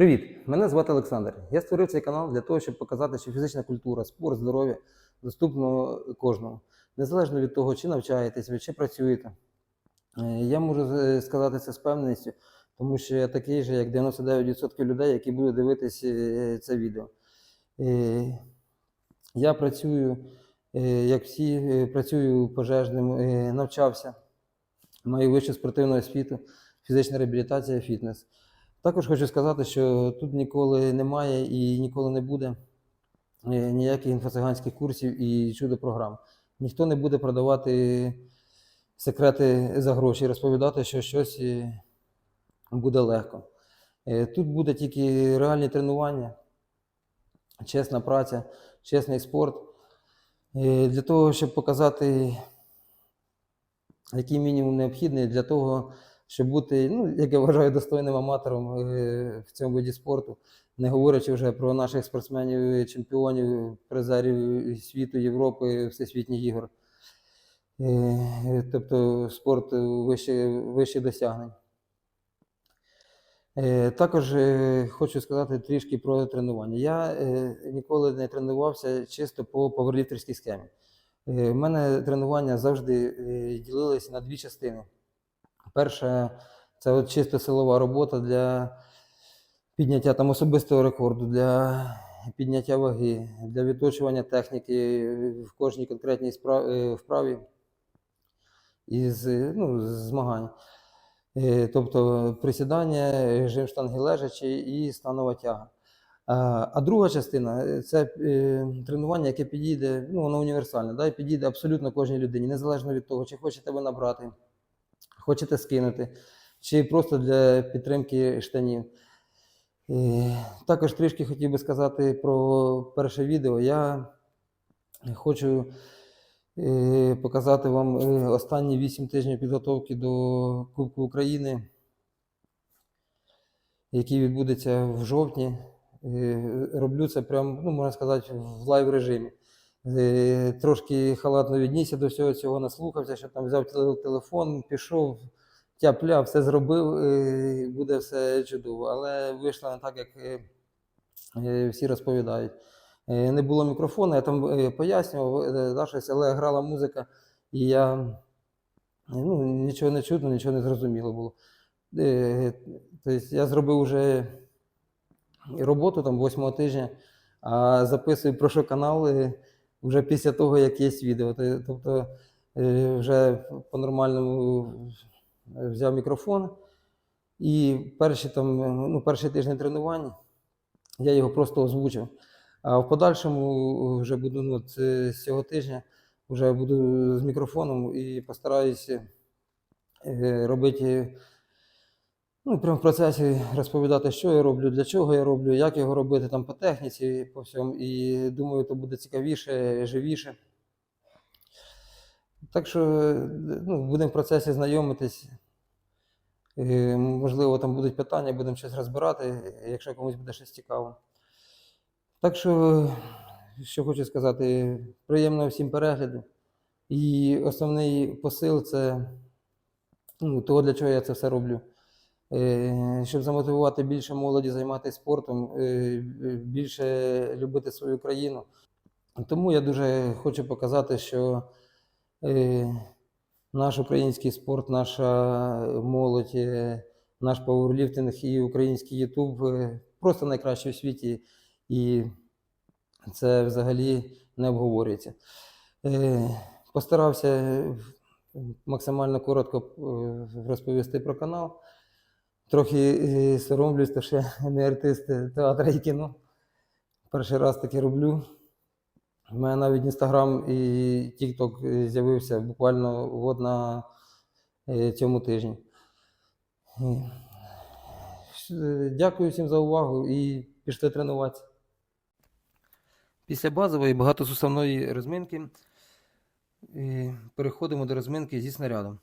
Привіт! Мене звати Олександр. Я створив цей канал для того, щоб показати, що фізична культура, спорт, здоров'я доступно кожному. Незалежно від того, чи навчаєтесь ви, чи працюєте. Е, Я можу сказати це з певністю, тому що я такий же, як 99% людей, які будуть дивитись е, це відео. Е, Я працюю, як всі, працюю пожежним, навчався, маю вищу спортивну освіту, фізична реабілітація, фітнес. Також хочу сказати, що тут ніколи немає і ніколи не буде е, ніяких інфоциганських курсів і чудо-програм. Ніхто не буде продавати секрети за гроші, розповідати, що щось е, буде легко. Е, Тут буде тільки реальні тренування, чесна праця, чесний спорт. Для того, щоб показати, який мінімум необхідний для того, щоб бути, ну, як я вважаю, достойним аматором е, в цьому виді спорту, не говорячи вже про наших спортсменів, чемпіонів, призерів світу, Європи, всесвітніх ігор. Е, Тобто спорт вище, досягнень. Е, Також хочу сказати трішки про тренування. Я ніколи не тренувався чисто по паверліфтерській схемі. У мене тренування завжди ділилися на дві частини. Перша це от чисто силова робота для підняття там особистого рекорду, для підняття ваги, для відточування техніки в кожній конкретній е, вправі із ну, змагань. Е, Тобто присідання, жим штанги лежачі і станова тяга. А, друга частина е, це тренування, яке підійде, ну воно універсальне, да, і підійде абсолютно кожній людині, незалежно від того, чи хочете ви набрати, хочете скинути, чи просто для підтримки штанів. Е, Також трішки хотів би сказати про перше відео. Я хочу е, показати вам е, останні 8 тижнів підготовки до Кубку України, який відбудеться в жовтні. Роблю це прям, ну, можна сказати, в лайв режимі. Е, Трошки халатно віднісся до всього цього, наслухався, що там взяв телефон, пішов, тяп-ля, все зробив, е, буде все чудово. Але вийшло не так, як е, всі розповідають. Не було мікрофону, я там пояснював, щось, але грала музика, і я ну, нічого не чутно, нічого не зрозуміло було. Тобто я зробив вже роботу там восьмого тижня, а записую про що канал е, вже після того, як є відео. Тобто е, вже по-нормальному е, взяв мікрофон. І перші там, ну, перший тиждень тренувань я його просто озвучив. А в подальшому вже буду ну, це, з цього тижня вже буду з мікрофоном і постараюся е, робити ну, прямо в процесі розповідати, що я роблю, для чого я роблю, як його робити там по техніці, по всьому. І думаю, то буде цікавіше, живіше. Так що ну, будемо в процесі знайомитись. Можливо, там будуть питання, будемо щось розбирати, якщо комусь буде щось цікаво. Так що, що хочу сказати, приємного всім перегляду. І основний посил це ну, того, для чого я це все роблю. Е, Щоб замотивувати більше молоді займатися спортом, е, більше любити свою країну. Тому я дуже хочу показати, що е, наш український спорт, наша молодь, наш пауерліфтинг і український Ютуб просто найкращий у світі, і це взагалі не обговорюється. Постарався максимально коротко розповісти про канал. Трохи е, соромлюсь, тому що я не артист театру і кіно. Перший раз таке роблю. У мене навіть Інстаграм і Тікток з'явився буквально от на е, цьому тижні. Е, е, Дякую всім за увагу і пішли тренуватися. Після базової багатосуставної розминки е, переходимо до розминки зі снарядом.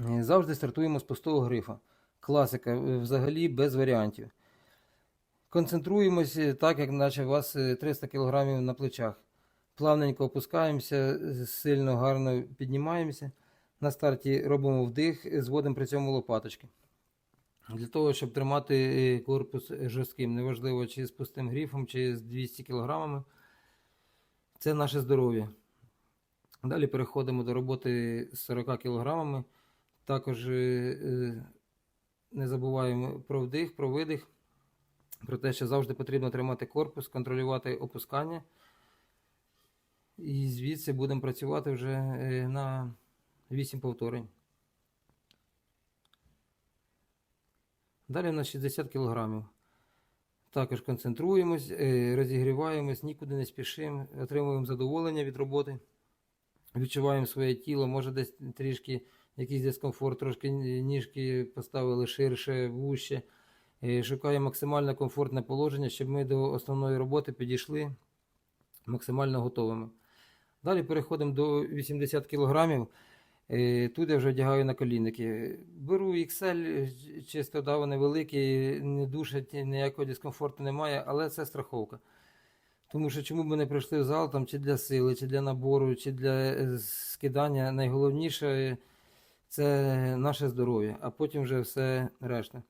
Е, Завжди стартуємо з пустого грифа. Класика, е, взагалі без варіантів. Концентруємось е, так, як наче у вас е, 300 кг на плечах. Плавненько опускаємося, е, сильно гарно піднімаємося. На старті робимо вдих, зводимо при цьому лопаточки. Для того, щоб тримати е, корпус жорстким, неважливо, чи з пустим гріфом, чи з 200 кг. Це наше здоров'я. Далі переходимо до роботи з 40 кг. Також е, е, не забуваємо про вдих, про видих, про те, що завжди потрібно тримати корпус, контролювати опускання. І звідси будемо працювати вже е, на 8 повторень. Далі у нас 60 кг. Також концентруємось, е, розігріваємось, нікуди не спішимо, отримуємо задоволення від роботи, відчуваємо своє тіло, може десь трішки якийсь дискомфорт, трошки ніжки поставили ширше, вужче. Е, Шукаємо максимально комфортне положення, щоб ми до основної роботи підійшли максимально готовими. Далі переходимо до 80 кг. Е, Тут я вже одягаю на колінники. Беру XL, чисто да, вони великі, не душать, ніякого дискомфорту немає, але це страховка. Тому що чому б ми не прийшли в зал там, чи для сили, чи для набору, чи для е, скидання, найголовніше це наше здоров'я, а потім вже все решта.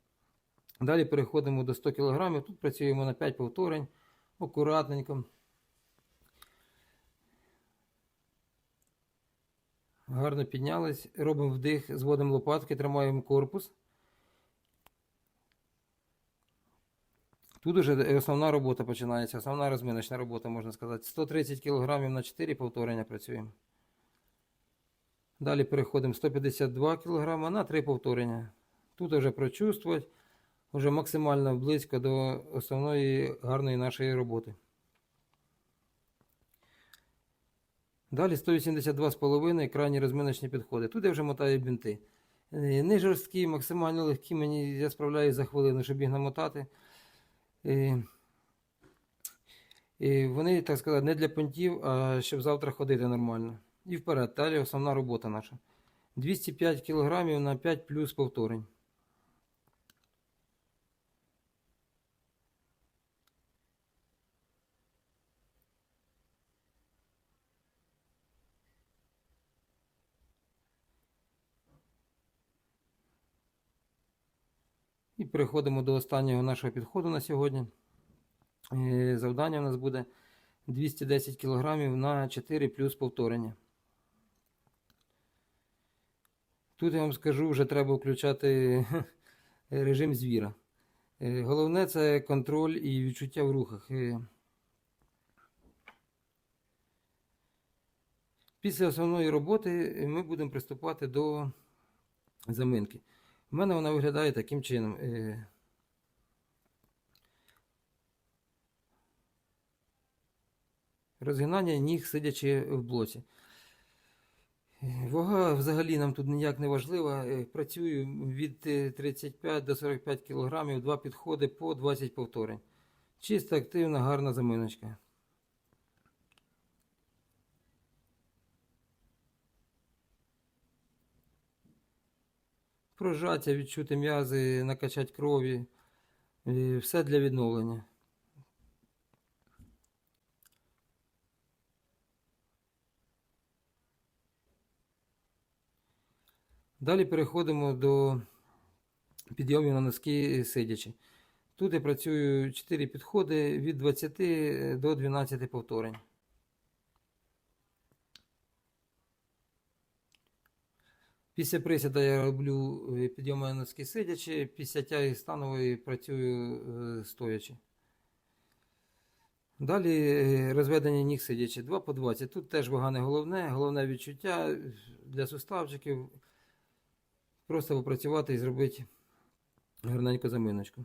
Далі переходимо до 100 кг. Тут працюємо на 5 повторень, акуратненько. Гарно піднялись, робимо вдих, зводимо лопатки, тримаємо корпус. Тут уже основна робота починається, основна розминочна робота, можна сказати. 130 кг на 4 повторення працюємо. Далі переходимо 152 кг на 3 повторення. Тут вже прочувствувати, вже максимально близько до основної гарної нашої роботи. Далі 182,5 крайні розминочні підходи. Тут я вже мотаю бінти. Е, Не жорсткі, максимально легкі, мені я справляюсь за хвилину, щоб їх намотати. Е, е, Вони, так сказати, не для понтів, а щоб завтра ходити нормально. І вперед, далі основна робота наша. 205 кг на 5 плюс повторень. І переходимо до останнього нашого підходу на сьогодні. Е, Завдання у нас буде 210 кг на 4 плюс повторення. Тут я вам скажу, вже треба включати режим звіра. Е, Головне це контроль і відчуття в рухах. Е, Після основної роботи ми будемо приступати до заминки. У мене вона виглядає таким чином. Е, Розгинання ніг сидячи в блоці. Е, Вага взагалі нам тут ніяк не важлива. Е, Працюю від е, 35 до 45 кг, два підходи по 20 повторень. Чиста, активна, гарна заминочка. Прожаття, відчути м'язи, накачати крові. Е, Все для відновлення. Далі переходимо до підйомів на носки сидячи. Тут я працюю 4 підходи від 20 до 12 повторень. Після присіда я роблю е, підйоми на носки сидячи, після тяги станової працюю е, стоячи. Далі е, розведення ніг сидячи 2 по 20. Тут теж вага не головне, головне відчуття для суставчиків. Просто попрацювати і зробити гарненьку заминочку.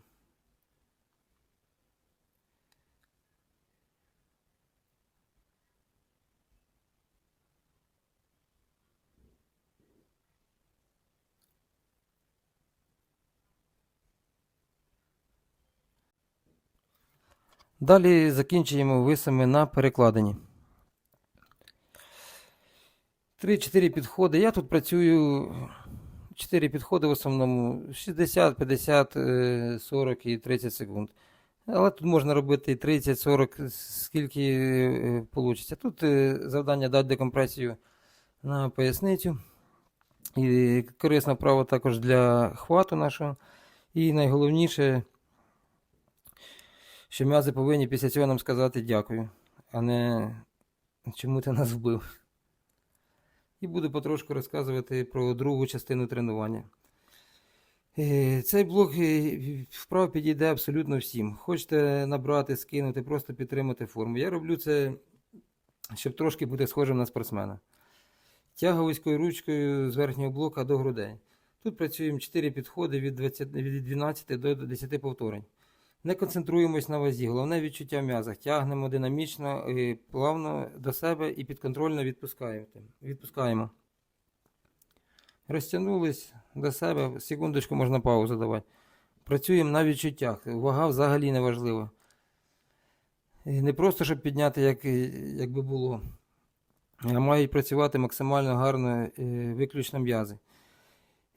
Далі закінчуємо висами на перекладині. 3-4 підходи. Я тут працюю 4 підходи в основному 60, 50, е, 40 і 30 секунд. Але тут можна робити і 30, 40, скільки вийде. Тут е, завдання дати декомпресію на поясницю. І корисна вправа також для хвату нашого. І найголовніше, що м'язи повинні після цього нам сказати дякую, а не чому ти нас вбив. І буду потрошку розказувати про другу частину тренування. Е, Цей блок е, вправ підійде абсолютно всім. Хочете набрати, скинути, просто підтримати форму. Я роблю це, щоб трошки бути схожим на спортсмена. Тяга ручкою з верхнього блока до грудей. Тут працюємо 4 підходи від, 20, від 12 до 10 повторень. Не концентруємось на вазі. Головне відчуття в м'язах. Тягнемо динамічно, е, плавно до себе і підконтрольно відпускаємо. відпускаємо. Розтягнулись до себе, секундочку можна паузу давати. Працюємо на відчуттях. Вага взагалі не важлива. І Не просто, щоб підняти, як, як би було, а мають працювати максимально гарно, е, виключно м'язи.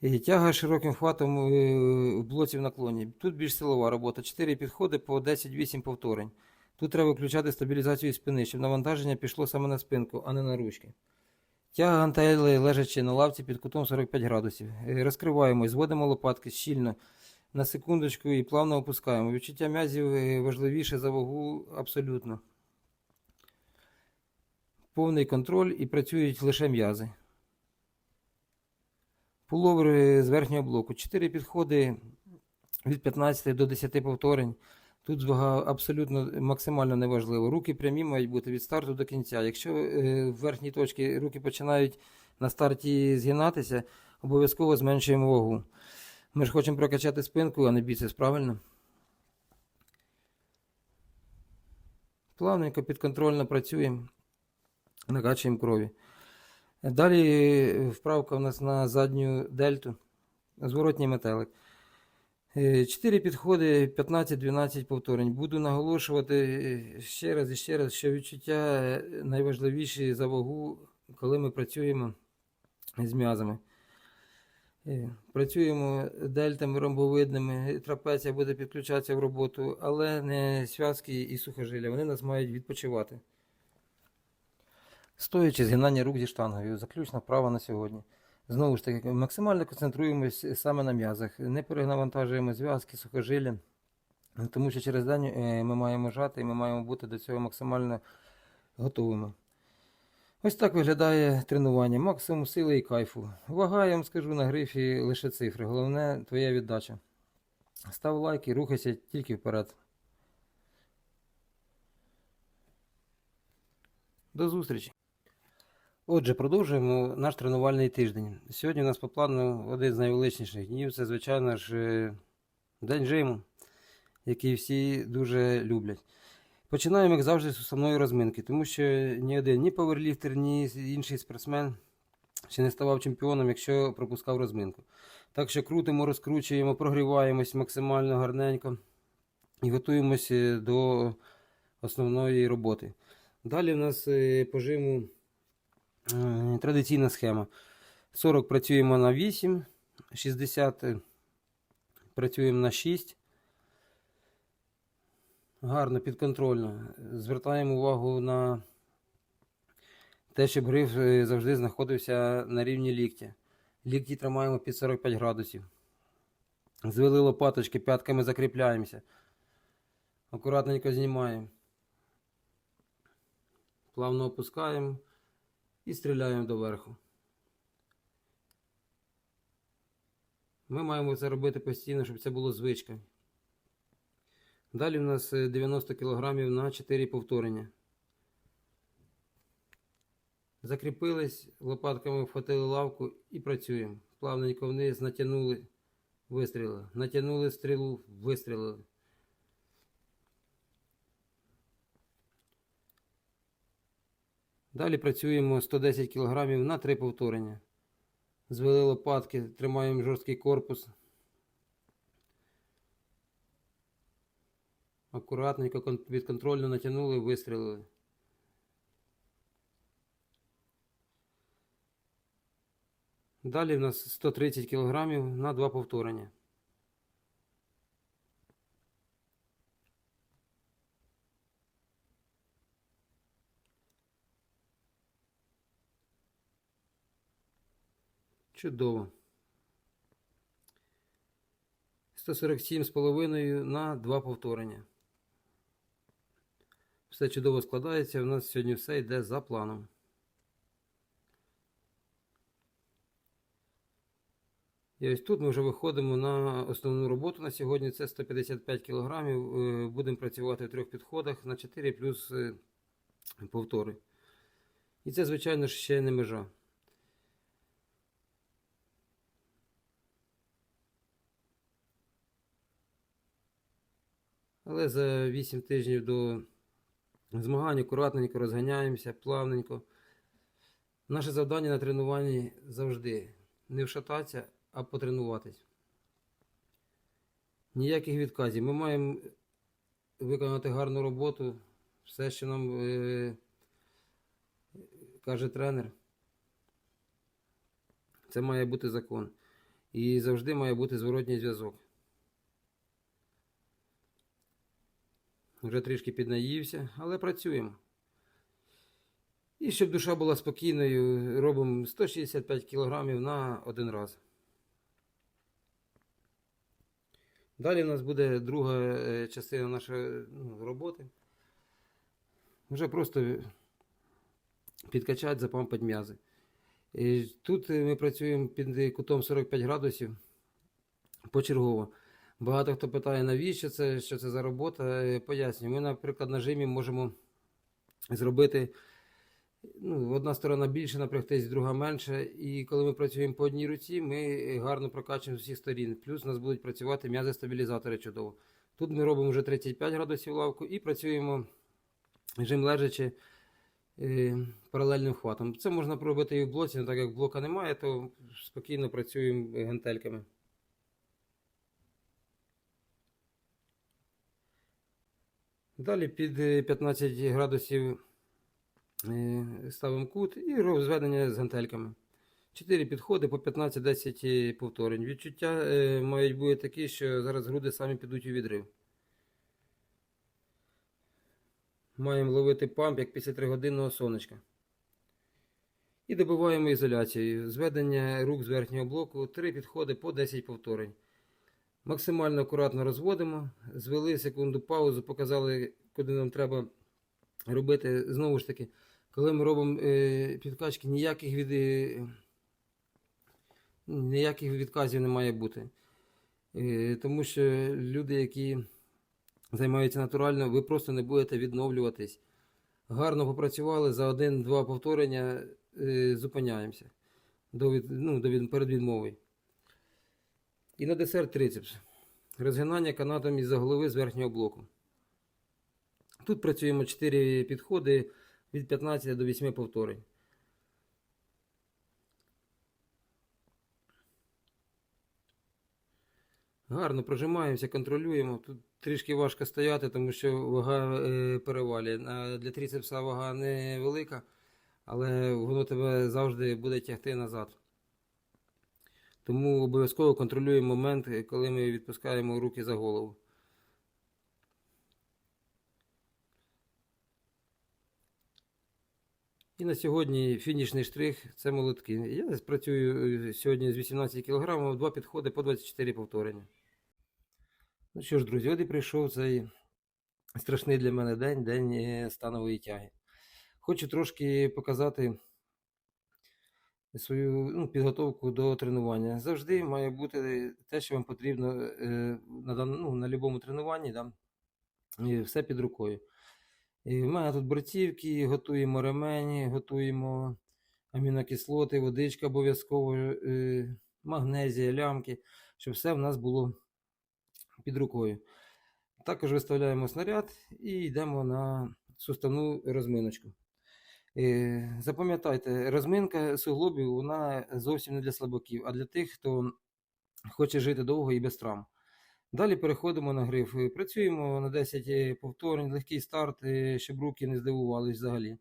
Тяга широким хватом е, в блоці в наклоні. Тут більш силова робота. 4 підходи по 10-8 повторень. Тут треба включати стабілізацію спини, щоб навантаження пішло саме на спинку, а не на ручки. Тяга гантелі лежачи на лавці під кутом 45 градусів. Е, Розкриваємось, зводимо лопатки щільно на секундочку і плавно опускаємо. Відчуття м'язів е, важливіше за вагу абсолютно. Повний контроль і працюють лише м'язи. Пуловер е, з верхнього блоку. 4 підходи від 15 до 10 повторень. Тут вага абсолютно максимально неважливо. Руки прямі мають бути від старту до кінця. Якщо е, в верхній точці руки починають на старті згинатися, обов'язково зменшуємо вагу. Ми ж хочемо прокачати спинку, а не біцепс, правильно? Плавненько, підконтрольно працюємо, накачуємо крові. Далі е, вправка у нас на задню дельту, зворотній метелик. Е, Чотири підходи, 15-12 повторень. Буду наголошувати е, ще раз і ще раз, що відчуття е, найважливіші за вагу, коли ми працюємо з м'язами. Е, Працюємо дельтами ромбовидними, трапеція буде підключатися в роботу, але не зв'язки і сухожилля. Вони нас мають відпочивати. Стоячи згинання рук зі штангою, заключна вправа на сьогодні. Знову ж таки, максимально концентруємось саме на м'язах, не перенавантажуємо зв'язки, сухожилля, тому що через день е, ми маємо жати і ми маємо бути до цього максимально готовими. Ось так виглядає тренування. Максимум сили і кайфу. Вага, я вам скажу на грифі лише цифри. Головне твоя віддача. Став лайк і рухайся тільки вперед. До зустрічі! Отже, продовжуємо наш тренувальний тиждень. Сьогодні у нас по плану один з найвеличніших днів це, звичайно ж, е, день жиму, який всі дуже люблять. Починаємо, як завжди, з основної розминки, тому що ні один, ні паверліфтер, ні інший спортсмен ще не ставав чемпіоном, якщо пропускав розминку. Так що крутимо, розкручуємо, прогріваємось максимально гарненько і готуємося до основної роботи. Далі в нас е, по жиму е, традиційна схема. 40 працюємо на 8, 60 працюємо на 6. Гарно, підконтрольно. Звертаємо увагу на те, щоб гриф е, завжди знаходився на рівні ліктя. Лікті тримаємо під 45 градусів. Звели лопаточки, п'ятками закріпляємося. Акуратненько знімаємо. Плавно опускаємо і стріляємо доверху. Ми маємо це робити постійно, щоб це було звичкою. Далі у нас е, 90 кг на 4 повторення. Закріпились, лопатками вхватили лавку і працюємо. Плавненько вниз, натягнули, вистрілили. Натягнули стрілу, вистрілили. Далі працюємо 110 кг на 3 повторення. Звели лопатки, тримаємо жорсткий корпус. Акуратненько, кон- підконтрольно натягнули, вистрілили. Далі в нас 130 кг на 2 повторення. Чудово. 147,5 на 2 повторення. Все чудово складається. У нас сьогодні все йде за планом. І ось тут ми вже виходимо на основну роботу на сьогодні. Це 155 кг. Будемо працювати в трьох підходах на 4 плюс е, повтори. І це, звичайно ще не межа. Але за 8 тижнів до змагань акуратненько розганяємося, плавненько. Наше завдання на тренуванні завжди не вшататися, а потренуватись. Ніяких відказів. Ми маємо виконати гарну роботу. Все, що нам е, каже тренер. Це має бути закон. І завжди має бути зворотній зв'язок. Вже трішки піднаївся, але працюємо. І щоб душа була спокійною, робимо 165 кг на один раз. Далі у нас буде друга е, частина нашої ну, роботи. Вже просто підкачати, запампати м'язи. Тут ми працюємо під кутом 45 градусів почергово. Багато хто питає, навіщо це, що це за робота. Е, Пояснюю, ми, наприклад, на жимі можемо зробити ну, одна сторона більше напрягтись, друга менше. І коли ми працюємо по одній руці, ми гарно прокачуємо з усіх сторін. Плюс у нас будуть працювати м'язи-стабілізатори чудово. Тут ми робимо вже 35 градусів лавку і працюємо жим лежачи е, паралельним хватом. Це можна пробити і в блоці, але так як блока немає, то спокійно працюємо гантельками. Далі під е, 15 градусів е, ставимо кут і розведення з гантельками. 4 підходи по 15-10 повторень. Відчуття е, мають бути такі, що зараз груди самі підуть у відрив. Маємо ловити памп як після 3-годинного сонечка. І добиваємо ізоляцією. Зведення рук з верхнього блоку 3 підходи по 10 повторень. Максимально акуратно розводимо, звели секунду паузу, показали, куди нам треба робити. Знову ж таки, коли ми робимо е, підкачки, ніяких, від, е, ніяких відказів не має бути. Е, тому що люди, які займаються натурально, ви просто не будете відновлюватись. Гарно попрацювали за один-два повторення, зупиняємося до, від, ну, до від, перед відмовою. І на десерт трицепс. Розгинання канатом із-за голови з верхнього блоку. Тут працюємо 4 підходи від 15 до 8 повторень. Гарно прожимаємося, контролюємо. Тут трішки важко стояти, тому що вага е, перевалює. Для трицепса вага невелика, але воно тебе завжди буде тягти назад. Тому обов'язково контролюємо момент, коли ми відпускаємо руки за голову. І на сьогодні фінішний штрих це молотки. Я працюю е, сьогодні з 18 кг, два підходи по 24 повторення. Ну що ж, друзі, от і прийшов цей страшний для мене день, день е, станової тяги. Хочу трошки показати свою ну, підготовку до тренування. Завжди має бути те, що вам потрібно е, на, ну, на будь-якому тренуванні, да, і все під рукою. І в мене тут борцівки, готуємо ремені, готуємо амінокислоти, водичка обов'язково, е, магнезія, лямки, щоб все в нас було під рукою. Також виставляємо снаряд і йдемо на суставну розминочку. Е, Запам'ятайте, розминка суглобів вона зовсім не для слабаків, а для тих, хто хоче жити довго і без травм. Далі переходимо на гриф. Е, Працюємо на 10 повторень, легкий старт, е, щоб руки не здивувались взагалі.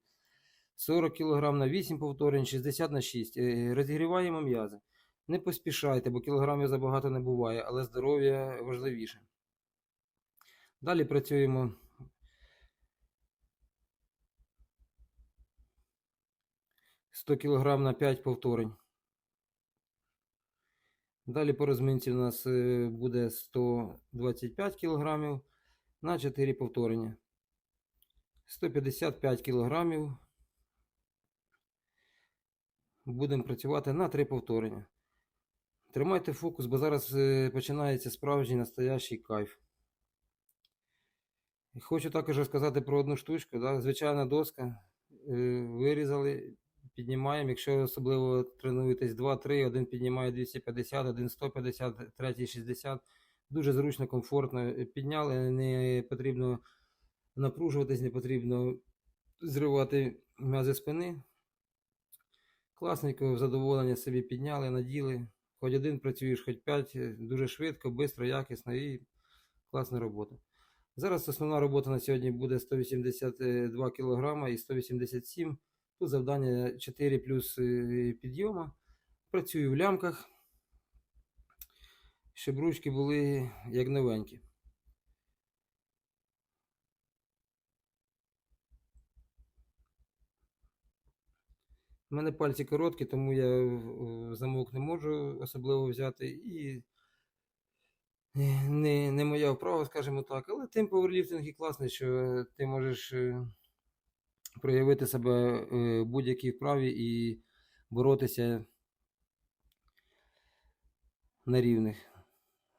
40 кг на 8 повторень, 60 на 6. Е, Розігріваємо м'язи. Не поспішайте, бо кілограмів забагато не буває, але здоров'я важливіше. Далі працюємо 100 кг на 5 повторень. Далі по розминці у нас е, буде 125 кг на 4 повторення. 155 кг. Будемо працювати на 3 повторення. Тримайте фокус, бо зараз е, починається справжній настоящий кайф. Хочу також розказати про одну штучку. Да? Звичайна доска. е, Вирізали, піднімаємо. Якщо особливо тренуєтесь 2-3, один піднімає 250, один 150, третій 60. Дуже зручно, комфортно. Підняли, не потрібно напружуватись, не потрібно зривати м'язи спини. Класненько, задоволення собі підняли, наділи. Хоч один працюєш, хоч п'ять, дуже швидко, швидко, якісно і класна робота. Зараз основна робота на сьогодні буде 182 кг і 187 Тут завдання 4 плюс е, підйома. Працюю в лямках, щоб ручки були як новенькі. У мене пальці короткі, тому я замок не можу особливо взяти і е, не, не моя вправа, скажімо так. Але тим пауерліфтинг і класний, що ти можеш е, проявити себе е, будь-якій вправі і боротися на рівних.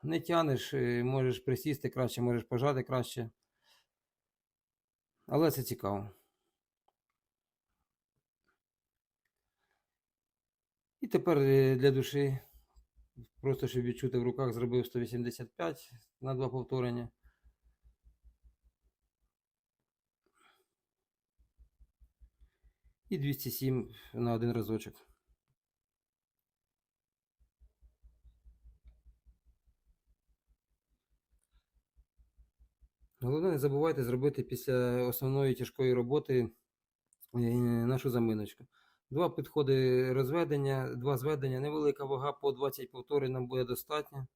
Не тянеш, е, можеш присісти краще, можеш пожати краще. Але це цікаво. І тепер е, для душі, просто щоб відчути в руках, зробив 185 на два повторення. І 207 на один разочок. Головне, не забувайте зробити після основної тяжкої роботи е, нашу заминочку. Два підходи розведення, два зведення, невелика вага по 20 повторень нам буде достатньо.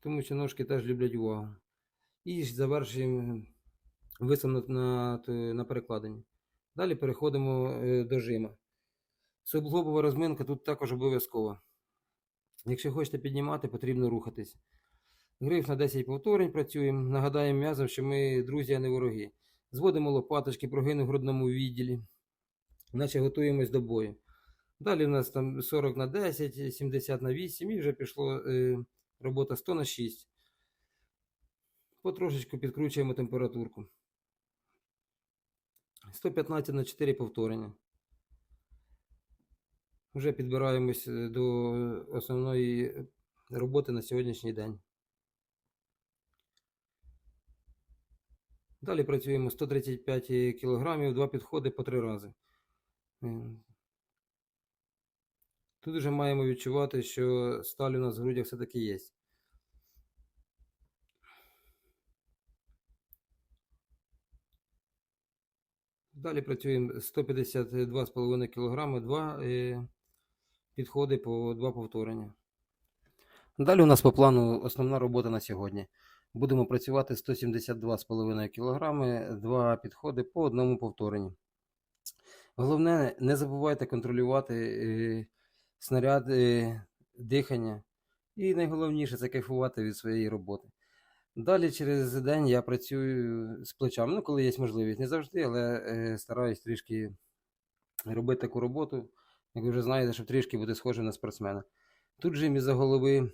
Тому що ножки теж люблять увагу. І завершуємо висом на, на, перекладині. Далі переходимо е, до жима. Суглобова розминка тут також обов'язкова. Якщо хочете піднімати, потрібно рухатись. Гриф на 10 повторень працюємо. Нагадаємо м'язам, що ми друзі, а не вороги. Зводимо лопаточки, прогини в грудному відділі. Наче готуємось до бою. Далі в нас там 40 на 10, 70 на 8 і вже пішло е, робота 100 на 6. Потрошечку підкручуємо температурку. 115 на 4 повторення. Вже підбираємось е, до основної роботи на сьогоднішній день. Далі працюємо 135 кг, два підходи по три рази. Е, Тут вже маємо відчувати, що сталь у нас в грудях все-таки є. Далі працюємо 152,5 кг, два е, підходи по два повторення. Далі у нас по плану основна робота на сьогодні. Будемо працювати 172,5 кг, два підходи по одному повторенню. Головне, не забувайте контролювати е, снаряд е, дихання. І найголовніше це кайфувати від своєї роботи. Далі через день я працюю з плечами, ну, коли є можливість. Не завжди, але е, стараюсь трішки робити таку роботу, як ви вже знаєте, щоб трішки бути схожим на спортсмена. Тут жим із-за голови,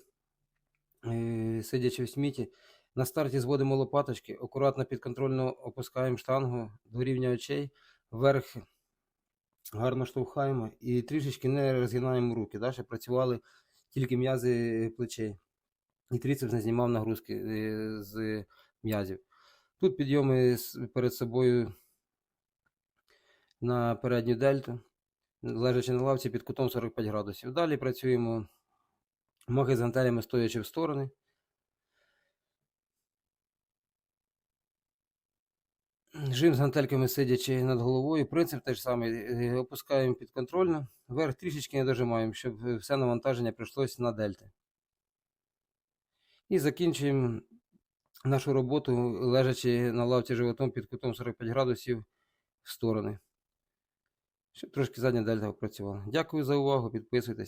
е, сидячи в сміті, на старті зводимо лопаточки, акуратно підконтрольно опускаємо штангу до рівня очей, вверх гарно штовхаємо і трішечки не розгинаємо руки, да, щоб працювали тільки м'язи плечей. І не знімав нагрузки е, з м'язів. Тут підйоми перед собою на передню дельту, лежачи на лавці під кутом 45 градусів. Далі працюємо махи з гантелями стоячи в сторони. Жим з гантельками сидячи над головою. Принцип теж самий. Е, Опускаємо підконтрольно, вверх трішечки не дожимаємо, щоб все навантаження прийшлося на дельти. І закінчуємо нашу роботу, лежачи на лавці животом під кутом 45 градусів в сторони. Щоб трошки задня дельта працювала. Дякую за увагу, підписуйтесь.